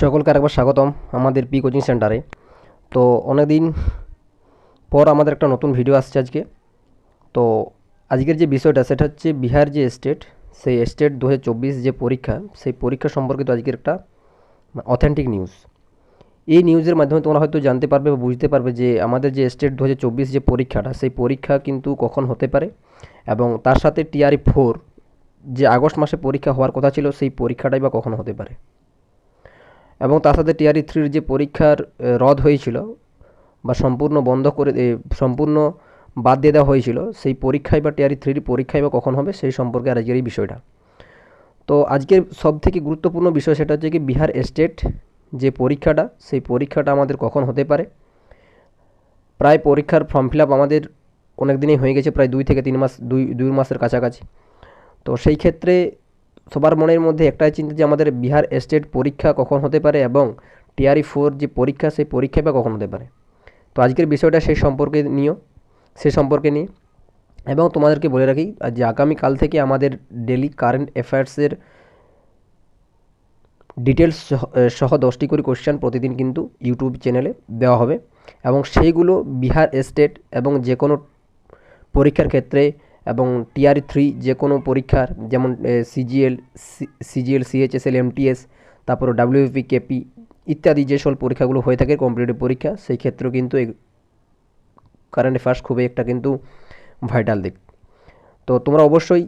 সকলকে আরেকবার স্বাগতম আমাদের পি কোচিং সেন্টারে। তো অনেক দিন পর আমাদের একটা নতুন ভিডিও আসছে আজকে। তো আজকের যে বিষয়টা, সেটা হচ্ছে বিহার যে স্টেট সেই স্টেট দু হাজার চব্বিশ যে পরীক্ষা, সেই পরীক্ষা সম্পর্কিত আজকের একটা অথেন্টিক নিউজ এই নিউজের মাধ্যমে তোমরা হয়তো জানতে পারবে বা বুঝতে পারবে যে আমাদের যে স্টেট দু হাজার চব্বিশ যে পরীক্ষাটা, সেই পরীক্ষা কিন্তু কখন হতে পারে এবং তার সাথে টিআরই ফোর যে আগস্ট মাসে পরীক্ষা হওয়ার কথা ছিল, সেই পরীক্ষাটাই বা কখন হতে পারে। এবং তার সাথে টিআরই থ্রির যে পরীক্ষার রদ হয়েছিল বা সম্পূর্ণ বন্ধ করে সম্পূর্ণ বাদ দিয়ে দেওয়া হয়েছিল, সেই পরীক্ষায় বা টিআরই থ্রির পরীক্ষায় বা কখন হবে সেই সম্পর্কে আর আজকের এই বিষয়টা। তো আজকের সব থেকে গুরুত্বপূর্ণ বিষয় সেটা হচ্ছে কি, বিহার স্টেট যে পরীক্ষাটা, সেই পরীক্ষাটা আমাদের কখন হতে পারে? প্রায় পরীক্ষার ফর্ম ফিল আপ আমাদের অনেক দিনই হয়ে গেছে, প্রায় দুই থেকে তিন মাস, দুই দুই মাসের কাছাকাছি। তো সেই ক্ষেত্রে সবার মনের মধ্যে একটাই চিন্তা যে আমাদের বিহার স্টেট পরীক্ষা কখন হতে পারে এবং টিআরই ফোর যে পরীক্ষা, সেই পরীক্ষা বা কখন হতে পারে। তো আজকের বিষয়টা সেই সম্পর্কে নিয়েও সে সম্পর্কে নিয়ে। এবং তোমাদেরকে বলে রাখি যে আগামীকাল থেকে আমাদের ডেলি কারেন্ট অ্যাফেয়ার্সের ডিটেলস সহ দশটি করে কোশ্চেন প্রতিদিন কিন্তু ইউটিউব চ্যানেলে দেওয়া হবে। এবং সেইগুলো বিহার স্টেট এবং যে কোনো পরীক্ষার ক্ষেত্রে এবং টিআর থ্রি যে কোনো পরীক্ষার, যেমন সিজিএল সিজিএল সিএইচএসএল এমটিএস তারপর ডাব্লিউপি কেপি ইত্যাদি যে সকল পরীক্ষাগুলো হয়ে থাকে কম্পিটিটিভ পরীক্ষা, সেই ক্ষেত্রেও কিন্তু এই কারেন্ট অ্যাফেয়ার্স খুবই একটা কিন্তু ভাইটাল দিক। তো তোমরা অবশ্যই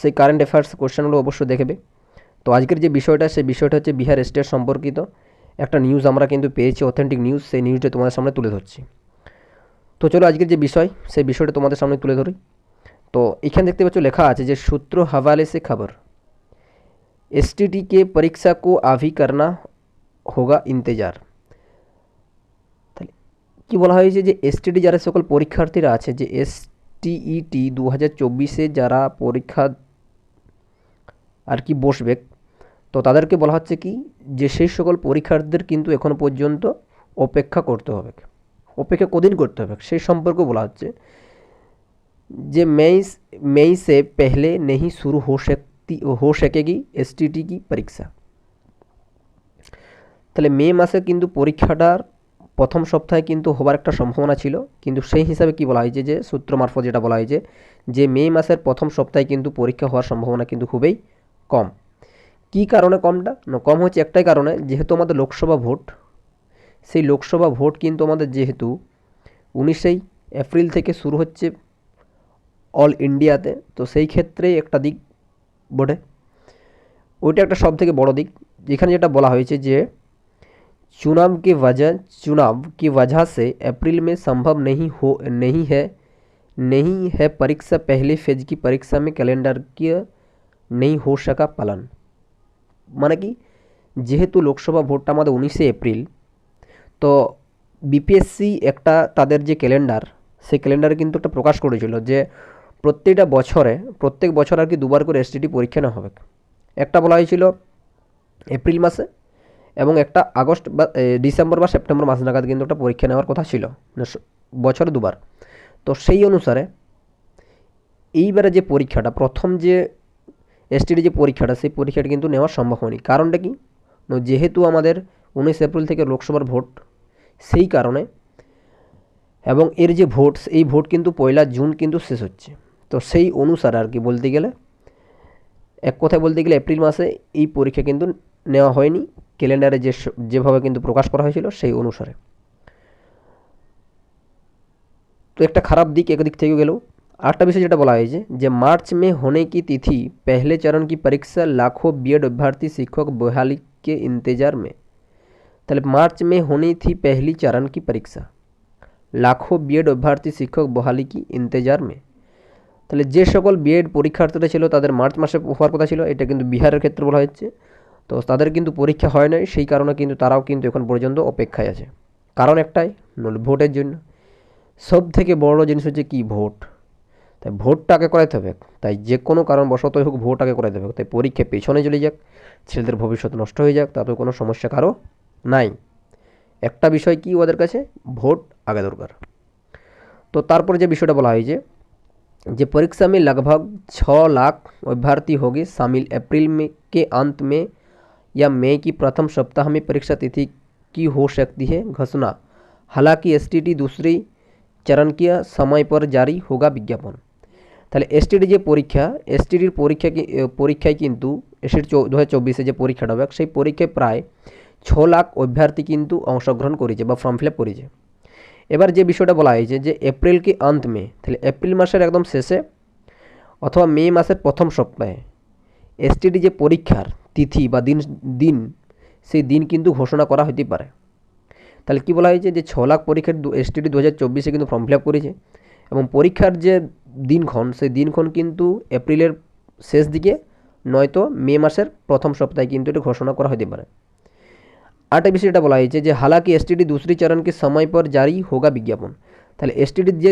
সেই কারেন্ট অ্যাফেয়ার্স কোশ্চেনগুলো অবশ্যই দেখবে তো আজকের যে বিষয়টা, সেই বিষয়টা হচ্ছে বিহার স্টেট সম্পর্কিত একটা নিউজ আমরা কিন্তু পেয়েছি অথেন্টিক নিউজ সেই নিউজটা তোমাদের সামনে তুলে ধরছি। তো চলো আজকের যে বিষয়, সেই বিষয়টা তোমাদের সামনে তুলে ধরি। তো এখানে দেখতে পাচ্ছ লেখা আছে যে সূত্র हवाले से खबर एसटीटी के परीक्षा को अभी करना होगा इंतजार তাহলে কি বলা হয়েছে যে এসটিডি যারা সকল পরীক্ষার্থীরা আছে যে এসটিইটি দু হাজার চব্বিশে যারা পরীক্ষা আর কি বসবে তো তাদেরকে বলা হচ্ছে কি যে সেই সকল পরীক্ষার্থীদের কিন্তু এখনো পর্যন্ত অপেক্ষা করতে হবে অপেক্ষা কদিন করতে হবে সেই সম্পর্কে বলা হচ্ছে যে मई मई से पहले नहीं शुरू हो सकती हो सकेगी एसटीटी की परीक्षा তাহলে মে মাসে কিন্তু পরীক্ষাটার প্রথম সপ্তাহে কিন্তু হবার একটা সম্ভাবনা ছিল কিন্তু সেই হিসাবে কি বলা হয়েছে যে সূত্র মারফত যেটা বলা হয়েছে যে মে মাসের প্রথম সপ্তাহে কিন্তু পরীক্ষা হওয়ার সম্ভাবনা কিন্তু খুবই কম কি কারণে কমটা না কম হচ্ছে একটাই কারণে যেহেতু আমাদের লোকসভা ভোট সেই লোকসভা ভোট কিন্তু আমাদের যেহেতু উনিশেই এপ্রিল থেকে শুরু হচ্ছে অল ইন্ডিয়াতে তো সেই ক্ষেত্রে একটা দিক বটে ওইটা একটা সব থেকে বড় দিক যেখানে যেটা বলা হয়েছে যে चुनाव की वजह चुनाव की वजह से अप्रैल में संभव नहीं हो नहीं है नहीं है परीक्षा पहले फेज की परीक्षा में कैलेंडर की नहीं हो सका पालन মানে কি যেহেতু লোকসভা ভোটটা আমাদের উনিশে এপ্রিল তো বিপিএসসি একটা তাদের যে ক্যালেন্ডার সেই ক্যালেন্ডারে কিন্তু একটা প্রকাশ করেছিল যে প্রত্যেকটা বছরে, প্রত্যেক বছর আর কি দুবার করে এসটিটি পরীক্ষা নেওয়া হবে। একটা বলা হয়েছিল এপ্রিল মাসে এবং একটা আগস্ট বা ডিসেম্বর বা সেপ্টেম্বর মাস নাগাদ কিন্তু একটা পরীক্ষা নেওয়ার কথা ছিল মানে বছরে দুবার। তো সেই অনুসারে এইবারে যে পরীক্ষাটা, প্রথম যে এসটিডি যে পরীক্ষাটা, সেই পরীক্ষাটা কিন্তু নেওয়া সম্ভব হয়নি। কারণটা কি? যেহেতু আমাদের উনিশ এপ্রিল থেকে লোকসভার ভোট, সেই কারণে এবং এর যে ভোট, এই ভোট কিন্তু পয়লা জুন কিন্তু শেষ হচ্ছে। তো সেই অনুসারে আর কি বলতে গেলে এক কথায় বলতে গেলে এপ্রিল মাসে এই পরীক্ষা কিন্তু নেওয়া হয়নি ক্যালেন্ডারে যে স- যেভাবে কিন্তু প্রকাশ করা হয়েছিল সেই অনুসারে তো একটা খারাপ দিক একদিক থেকে গেলেও আরেকটা বিষয় যেটা বলা হয়েছে যে मार्च में होने की तिथि पहले चरण की परीक्षा लाखों बीएड अभ्यर्थी शिक्षक बहाली के इंतजार में তাহলে मार्च में होनी थी पहली चरण की परीक्षा লাখো বিএড অভ্যর্থী শিক্ষক বহালি কি ইন্তেজার মে তাহলে যে সকল বিএড পরীক্ষার্থীরা ছিল তাদের মার্চ মাসে হওয়ার কথা ছিল, এটা কিন্তু বিহারের ক্ষেত্রে বলা হচ্ছে তো তাদের কিন্তু পরীক্ষা হয় নাই, সেই কারণে কিন্তু তারাও কিন্তু এখন পর্যন্ত অপেক্ষায় আছে। কারণ একটাই ভোটের জন্য। সব থেকে বড় জিনিস হচ্ছে কি? ভোট। তাই ভোটটা আগে করাইতে হবে। তাই যে কোনো কারণবশতই হোক ভোট আগে করাইতে হবে। তাই পরীক্ষা পেছনে চলে যাক, ছেলেদের ভবিষ্যৎ নষ্ট হয়ে যাক তাতে কোনো সমস্যা কারও নাই। একটা বিষয় কি ওদের কাছে? ভোট আগে দরকার। তো তারপর যে বিষয়টা বলা হয় যে परीक्षा में लगभग छः लाख अभ्यर्थी होंगे शामिल अप्रैल में के अंत में या मई की प्रथम सप्ताह में परीक्षा तिथि की हो सकती है घोषणा हालांकि एसटीटी दूसरी चरण के समय पर জারি হোগা বিজ্ঞাপন তাহলে এসটিডি যে পরীক্ষা এসটিডির পরীক্ষা কি- এ, পরীক্ষায় কিন্তু এসটির দু হাজার চব্বিশে যে পরীক্ষাটা হবে সেই পরীক্ষায় প্রায় ছ লাখ অভ্যর্থী কিন্তু অংশগ্রহণ করেছে বা ফর্ম ফিল আপ করেছে এবার যে বিষয়টা বলা হয়েছে যে এপ্রিল কি অন্ত মে? তাহলে এপ্রিল মাসের একদম শেষে অথবা মে মাসের প্রথম সপ্তাহে এসটিডি যে পরীক্ষার তিথি বা দিন দিন, সেই দিন কিন্তু ঘোষণা করা হতে পারে। তাহলে কী বলা হয়েছে যে ছ লাখ পরীক্ষার এসটিডি দু হাজার চব্বিশে কিন্তু ফর্ম ফিল আপ করেছে এবং পরীক্ষার যে দিনক্ষণ, সেই দিনক্ষণ কিন্তু এপ্রিলের শেষ দিকে নয়তো মে মাসের প্রথম সপ্তাহে কিন্তু এটা ঘোষণা করা হতে পারে। আরেকটা বিষয় এটা বলা হয়েছে যে হালাকি এসটিডি দুসরি চরণ के समय पर জারি হোগা বিজ্ঞাপন তাহলে এসটিডির যে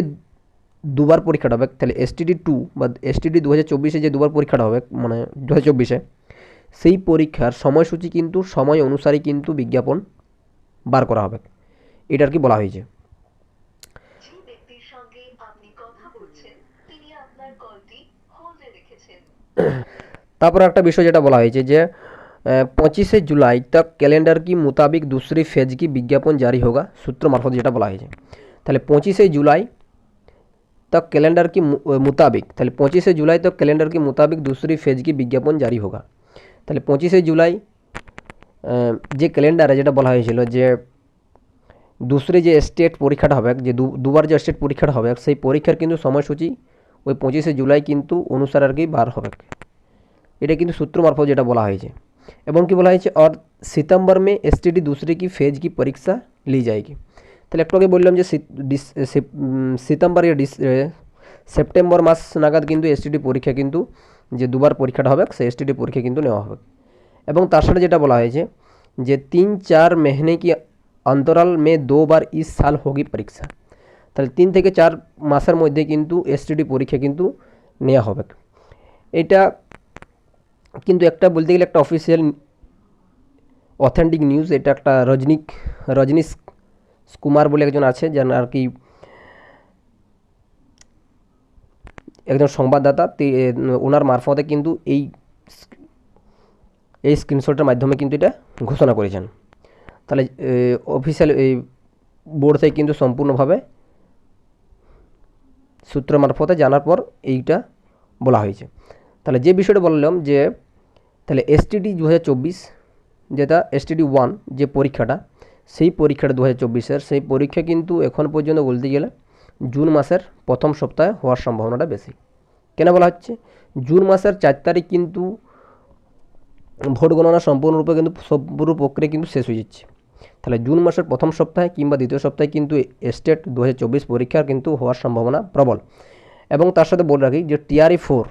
দুবার পরীক্ষাটা হবে তাহলে এসটিডি টু বা এসটিডি দু হাজার চব্বিশে যে দুবার পরীক্ষাটা হবে মানে দু হাজার চব্বিশে সেই পরীক্ষার সময়সূচি কিন্তু সময় অনুসারে কিন্তু বিজ্ঞাপন বার করা হবে এটা আর কি বলা হয়েছে যে ব্যক্তির সঙ্গে আপনি কথা বলছেন তিনি আপনার কলটি হোল্ডে রেখেছেন তারপর একটা বিষয় যেটা বলা হয়েছে যে পঁচিশে জুলাই तक कैलेंडर की मुताबिक दूसरी फेज की विज्ञापन जारी होगा সূত্র মারফত যেটা বলা হয়েছে তাহলে পঁচিশে জুলাই तक कैलेंडर की मु- मुताबिक তাহলে পঁচিশে জুলাই तक कैलेंडर की मुताबिक दूसरी फेज की विज्ञापन জারি होगा তাহলে পঁচিশে জুলাই আহ, যে ক্যালেন্ডারে যেটা বলা হয়েছিল যে দুসরে যে স্টেট পরীক্ষাটা হবে যে দু- দুবার যে স্টেট পরীক্ষাটা হবে সেই পরীক্ষার কিন্তু সময়সূচি ওই পঁচিশে জুলাই কিন্তু অনুসার আর কি বার হবে এটা কিন্তু সূত্র মারফত যেটা বলা হয়েছে एवं कि बोला और सितंबर में एस दूसरे की फ़ेज़ की परीक्षा ली जाएगी। तो लैपटॉप के बोल जो सितंबर या सेप्टेम्बर मास नागद क्योंकि एस परीक्षा किंतु जो दुबार परीक्षा हो एस टी परीक्षा किंतु नेवा हो जेटा बोला जे तीन चार महीने की अंतराल में दो बार इस साल होगी परीक्षा। तेल तीन थे के चार मासर मध्य क्योंकि एस टी डी परीक्षा क्यों नया यहाँ কিন্তু একটা বলতে গেলে একটা অফিসিয়াল অথেন্টিক নিউজ এটা একটা রজনীক, রজনীশ কুমার বলে একজন আছে, যার আর কি একজন সংবাদদাতা ওনার মারফতে কিন্তু এই এই স্ক্রিনশটের মাধ্যমে কিন্তু এটা ঘোষণা করেছেন। তাহলে অফিসিয়াল এই বোর্ড থেকে কিন্তু সম্পূর্ণভাবে সূত্র মারফতে জানার পর এইটা বলা হয়েছে। তাহলে যে বিষয়টা বললাম যে তাহলে এসটিডি দু হাজার চব্বিশ, যেটা এসটিডি ওয়ান যে পরীক্ষাটা, সেই পরীক্ষাটা দু হাজার চব্বিশের। সেই পরীক্ষা কিন্তু এখন পর্যন্ত বলতে গেলে জুন মাসের প্রথম সপ্তাহে হওয়ার সম্ভাবনাটা বেশি। কেন বলা হচ্ছে? জুন মাসের চার তারিখ কিন্তু ভোট গণনা সম্পূর্ণরূপে কিন্তু সম্পূর্ণ প্রক্রিয়া কিন্তু শেষ হয়ে যাচ্ছে। তাহলে জুন মাসের প্রথম সপ্তাহে কিংবা দ্বিতীয় সপ্তাহে কিন্তু স্টেট দু পরীক্ষার কিন্তু হওয়ার সম্ভাবনা প্রবল। এবং তার সাথে বলে রাখি যে টিআরই ফোর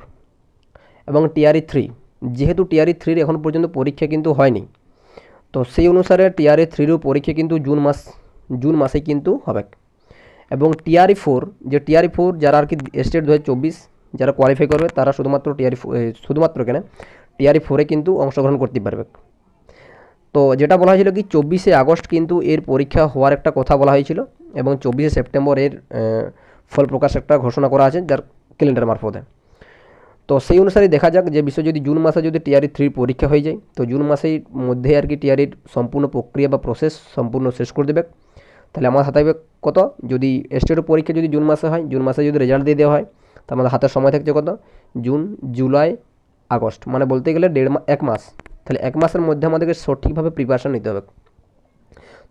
এবং টিআরই থ্রি যেহেতু টিআরই থ্রির এখন পর্যন্ত পরীক্ষা কিন্তু হয়নি, তো সেই অনুসারে টিআরই থ্রিরও পরীক্ষা কিন্তু জুন মাস, জুন মাসে কিন্তু হবে। এবং টিআরই ফোর যে টিআরই ফোর যারা আর কি স্টেট দু হাজার চব্বিশ যারা কোয়ালিফাই করবে, তারা শুধুমাত্র টিআরই শুধুমাত্র কেন? টিআরই ফোরে কিন্তু অংশগ্রহণ করতে পারবে। তো যেটা বলা হয়েছিল কি, চব্বিশে আগস্ট কিন্তু এর পরীক্ষা হওয়ার একটা কথা বলা হয়েছিল এবং চব্বিশে সেপ্টেম্বর এর ফল প্রকাশ একটা ঘোষণা করা আছে যার ক্যালেন্ডার মারফতে। তো সেই অনুসারে দেখা যাক যে বিষয় যদি জুন মাসে যদি টিআরই থ্রির পরীক্ষা হয়ে যায়, তো জুন মাসের মধ্যে আর কি টিআরির সম্পূর্ণ প্রক্রিয়া বা প্রসেস সম্পূর্ণ শেষ করে দেবে। তাহলে আমার হাতে কত? যদি স্টেটের পরীক্ষা যদি জুন মাসে হয়, জুন মাসে যদি রেজাল্ট দিয়ে দেওয়া হয় তো আমাদের হাতের সময় থাকছে কত? জুন, জুলাই, আগস্ট মানে বলতে গেলে দেড় মাস এক মাস। তাহলে এক মাসের মধ্যে আমাদেরকে সঠিকভাবে প্রিপারেশান নিতে হবে।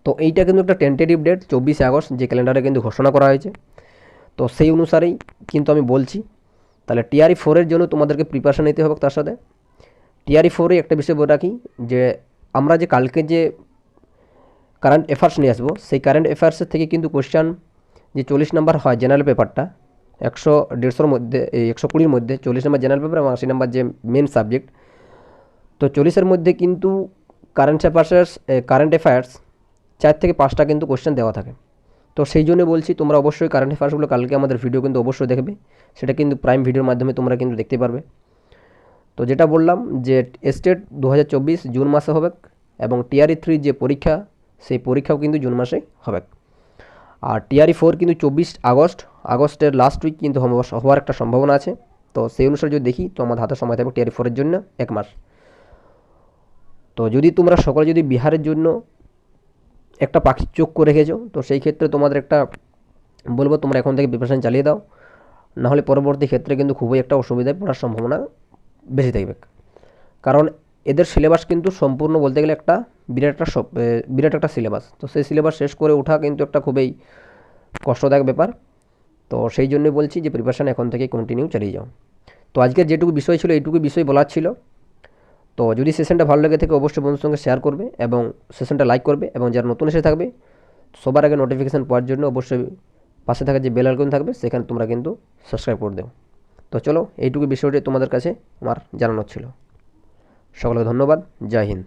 তো এইটা কিন্তু একটা টেন্টেটিভ ডেট চব্বিশে আগস্ট, যে ক্যালেন্ডারে কিন্তু ঘোষণা করা হয়েছে। তো সেই অনুসারেই কিন্তু আমি বলছি তাহলে টিআরই ফোরের জন্য তোমাদেরকে প্রিপারেশান নিতে হবে তার সাথে। টিআরই ফোরে একটা বিষয় বলে রাখি যে, আমরা যে কালকে যে কারেন্ট অ্যাফেয়ার্স নিয়ে আসব, সেই কারেন্ট অ্যাফেয়ার্সের থেকে কিন্তু কোশ্চান যে চল্লিশ নাম্বার হয় জেনারেল পেপারটা একশো দেড়শোর মধ্যে একশো কুড়ির মধ্যে, চল্লিশ নাম্বার জেনারেল পেপার এবং আশি নাম্বার যে মেন সাবজেক্ট তো চল্লিশের মধ্যে কিন্তু কারেন্ট অ্যাফেয়ার্সের কারেন্ট অ্যাফেয়ার্স চার থেকে পাঁচটা কিন্তু কোশ্চেন দেওয়া থাকে। তো সেই জন্য বলছি, তোমরা অবশ্যই কারেন্ট অ্যাফেয়ার্সগুলো কালকে আমাদের ভিডিও কিন্তু অবশ্যই দেখবে। সেটা কিন্তু প্রাইম ভিডিওর মাধ্যমে তোমরা কিন্তু দেখতে পারবে। তো যেটা বললাম যে স্টেট দু জুন মাসে হবে এবং টিআরই থ্রি যে পরীক্ষা, সেই পরীক্ষাও কিন্তু জুন মাসেই হবে। আর টিআরই ফোর কিন্তু চব্বিশ আগস্ট, আগস্টের লাস্ট উইক কিন্তু হওয়ার একটা সম্ভাবনা আছে। তো সেই অনুসারে যদি দেখি, তো আমাদের হাতে সময় থাকবে টিআরই ফোরের জন্য এক মাস। তো যদি তোমরা সকলে যদি বিহারের জন্য একটা পাখির চোখ করে রেখেছো, তো সেই ক্ষেত্রে তোমাদের একটা বলব তোমরা এখন থেকে প্রিপারেশান চালিয়ে দাও। নাহলে পরবর্তী ক্ষেত্রে কিন্তু খুবই একটা অসুবিধায় পড়ার সম্ভাবনা বেশি থাকবে। কারণ এদের সিলেবাস কিন্তু সম্পূর্ণ বলতে গেলে একটা বিরাট একটা বিরাট একটা সিলেবাস তো সেই সিলেবাস শেষ করে ওঠা কিন্তু একটা খুবই কষ্টদায়ক ব্যাপার। তো সেই জন্যই বলছি যে প্রিপারেশান এখন থেকে কন্টিনিউ চালিয়ে যাও। তো আজকের যেটুকু বিষয় ছিল, এইটুকু বিষয় বলার ছিল। তো যদি সেশনটা ভালো লেগে থাকে, অবশ্যই বন্ধুর সঙ্গে শেয়ার করবে এবং সেশনটা লাইক করবে এবং যারা নতুন এসে থাকবে, সবার আগে নোটিফিকেশান পাওয়ার জন্য অবশ্যই পাশে থাকা যে বেল আইকন থাকবে, সেখানে তোমরা কিন্তু সাবস্ক্রাইব করে দেও তো চলো, এইটুকু বিষয়টি তোমাদের কাছে আমার জানানোর ছিল। সকলকে ধন্যবাদ। জয় হিন্দ।